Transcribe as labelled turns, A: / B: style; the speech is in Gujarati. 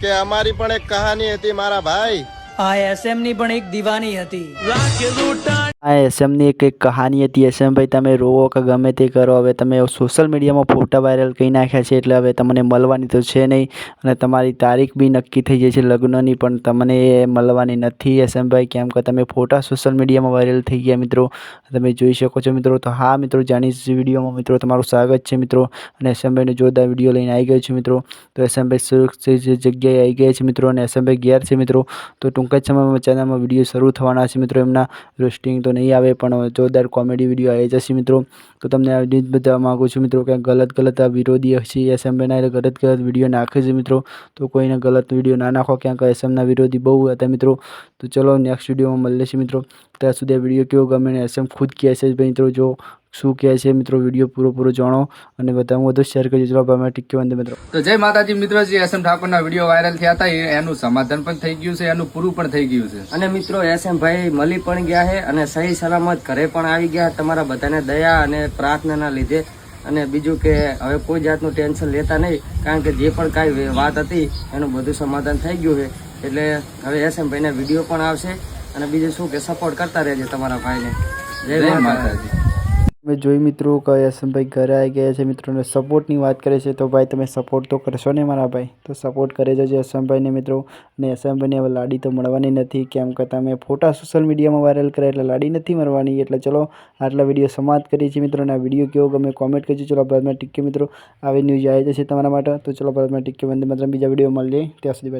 A: કે અમારી પણ એક કહાની હતી મારા ભાઈ.
B: આ એસએમની પણ એક દીવાની હતી.
C: આ એસએમની એક એક કહાની હતી. એસએમભાઈ તમે રોવો કે ગમે તે કરો. હવે તમે સોશિયલ મીડિયામાં ફોટા વાયરલ કરી નાખ્યા છે એટલે હવે તમને મળવાની તો છે નહીં. અને તમારી તારીખ બી નક્કી થઈ જાય છે લગ્નની પણ તમને એ મળવાની નથી. એસએમભાઈ કેમ કે તમે ફોટા સોશિયલ મીડિયામાં વાયરલ થઈ ગયા મિત્રો. તમે જોઈ શકો છો મિત્રો. તો હા મિત્રો જાણીશ વિડીયોમાં મિત્રો તમારું સ્વાગત છે મિત્રો. અને એસએમભાઈનો જોરદાર વીડિયો લઈને આવી ગયો છું મિત્રો. તો એસએમભાઈ સુરક્ષિત જગ્યાએ આવી ગયા છે મિત્રો. અને એસએમભાઈ ગેર છે મિત્રો. તો ટૂંક જ સમયમાં ચેનલમાં વીડિયો શરૂ થવાના છે મિત્રો. એમના રોસ્ટિંગ તો નહીં આવે, પણ જોરદાર કોમેડી વીડિયો આવી જશે મિત્રો. તો તમને આ જ બતાવવા માગું છું મિત્રો કે ગલત ગલત આ વિરોધી છે એસએમભાઈના એટલે ગલત ગલત વીડિયો નાખે છે મિત્રો. તો કોઈને ગલત વીડિયો ના નાખો, ક્યાંક એસએમના વિરોધી બહુ હતા મિત્રો. તો ચલો નેક્સ્ટ વિડીયોમાં મળીએ છીએ મિત્રો. ત્યાં સુધી આ વીડિયો કેવો ગમે ને એસએમ ખુદ કહે છે મિત્રો. જો શું કહે છે મિત્રો વીડિયો પૂરો પૂરો જાણો અને બધા વધુ શેર કરજો. ચલો ભાઈ ટીક્યો વંદે મિત્રો.
D: તો જય માતાજી મિત્રો જે એસ એમ ઠાકોરના વીડિયો વાયરલ થયા હતા એનું સમાધાન પણ થઈ ગયું છે એનું પૂરું પણ થઈ ગયું છે.
E: અને મિત્રો એસએમ ભાઈ મળી પણ ગયા છે અને સહી સલામત ઘરે પણ આવી ગયા તમારા બધાને દયા અને પ્રાર્થનાના લીધે. અને બીજું કે હવે કોઈ જાતનું ટેન્શન લેતા નહીં કારણ કે જે પણ કાંઈ વાત હતી એનું બધું સમાધાન થઈ ગયું છે. એટલે હવે એસએમ ભાઈને વીડિયો પણ આવશે અને બીજું શું કે સપોર્ટ કરતા રહેજો તમારા ભાઈને. જય
D: જય માતાજી.
C: તમે જોઈ મિત્રો કે એસએમભાઈ ઘરે આવી ગયા છે, મિત્રોને સપોર્ટની વાત કરે છે, તો ભાઈ તમે સપોર્ટ તો કરશો ને મારા ભાઈ? તો સપોર્ટ કરે જજો એસએમભાઈને મિત્રો. અને એસએમભાઈને હવે લાડી તો મળવાની નથી, કેમ કે તમે ફોટા સોશિયલ મીડિયામાં વાયરલ કર્યા એટલે લાડી નથી મળવાની. એટલે ચલો આટલા વીડિયો સમાપ્ત કરીએ છીએ મિત્રો, અને આ વીડિયો કેવો ગમે કોમેન્ટ કરજો. ચલો ભારતમાં ટીકે મિત્રો. આવી ન્યૂઝ આવી જશે તમારા માટે. તો ચલો ભારતમાં ટીકે વંદે માત્ર બીજા વીડિયો મળીએ. ત્યાં સુધી